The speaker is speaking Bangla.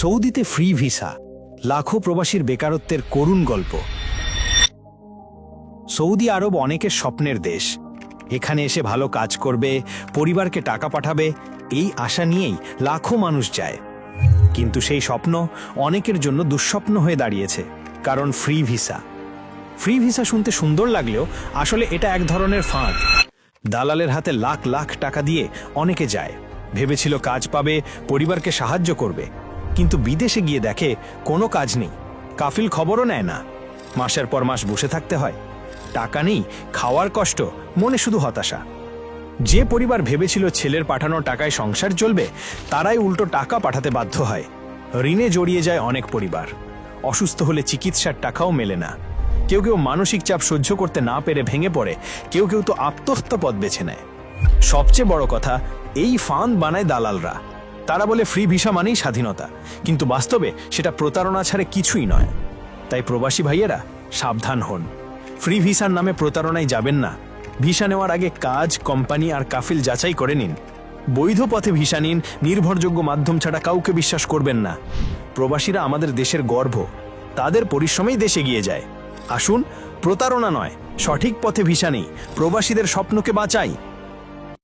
সৌদিতে ফ্রি ভিসা লাখো প্রবাসীর বেকারত্বের করুণ গল্প। সৌদি আরব অনেকের স্বপ্নের দেশ। এখানে এসে ভালো কাজ করবে, পরিবারকে টাকা পাঠাবে, এই আশা নিয়েই লাখো মানুষ যায়। কিন্তু সেই স্বপ্ন অনেকের জন্য দুঃস্বপ্ন হয়ে দাঁড়িয়েছে, কারণ ফ্রি ভিসা ফ্রি ভিসা শুনতে সুন্দর লাগলেও আসলে এটা এক ধরনের ফাঁদ। দালালের হাতে লাখ লাখ টাকা দিয়ে অনেকে যায়। ভেবেছিল কাজ পাবে, পরিবারকে সাহায্য করবে। কিন্তু বিদেশে গিয়ে দেখে কোনো কাজ নেই। কাফিল খবরও নেয় না। মাসের পর মাস বসে থাকতে হয়। টাকা নেই, খাওয়ার কষ্ট, মনে শুধু হতাশা। যে পরিবার ভেবেছিল ছেলের পাঠানো টাকায় সংসার চলবে, তারাই উল্টো টাকা পাঠাতে বাধ্য হয়। ঋণে জড়িয়ে যায় অনেক পরিবার। অসুস্থ হলে চিকিৎসার টাকাও মেলে না। কেউ কেউ মানসিক চাপ সহ্য করতে না পেরে ভেঙে পড়ে, কেউ কেউ তো আত্মহত্যা পথ বেছে নেয়। সবচেয়ে বড় কথা, এই ফান্ড বানায় দালালরা। তারা বলে ফ্রি ভিসা মানেই স্বাধীনতা। কিন্তু বাস্তবে সেটা প্রতারণা ছাড়ে কিছুই নয়। তাই প্রবাসী ভাইয়েরা, সাবধান হন। ফ্রি ভিসার নামে প্রতারণায় যাবেন না। ভিসা নেওয়ার আগে কাজ, কোম্পানি আর কাফিল যাচাই করে নিন। বৈধ পথে ভিসা নিন, নির্ভরযোগ্য মাধ্যম ছাড়া কাউকে বিশ্বাস করবেন না। প্রবাসীরা আমাদের দেশের গর্ব। তাদের পরিশ্রমেই দেশে গিয়ে যায়। আসুন, প্রতারণা নয়, সঠিক পথে ভিসা নেই। প্রবাসীদের স্বপ্নকে বাঁচাই।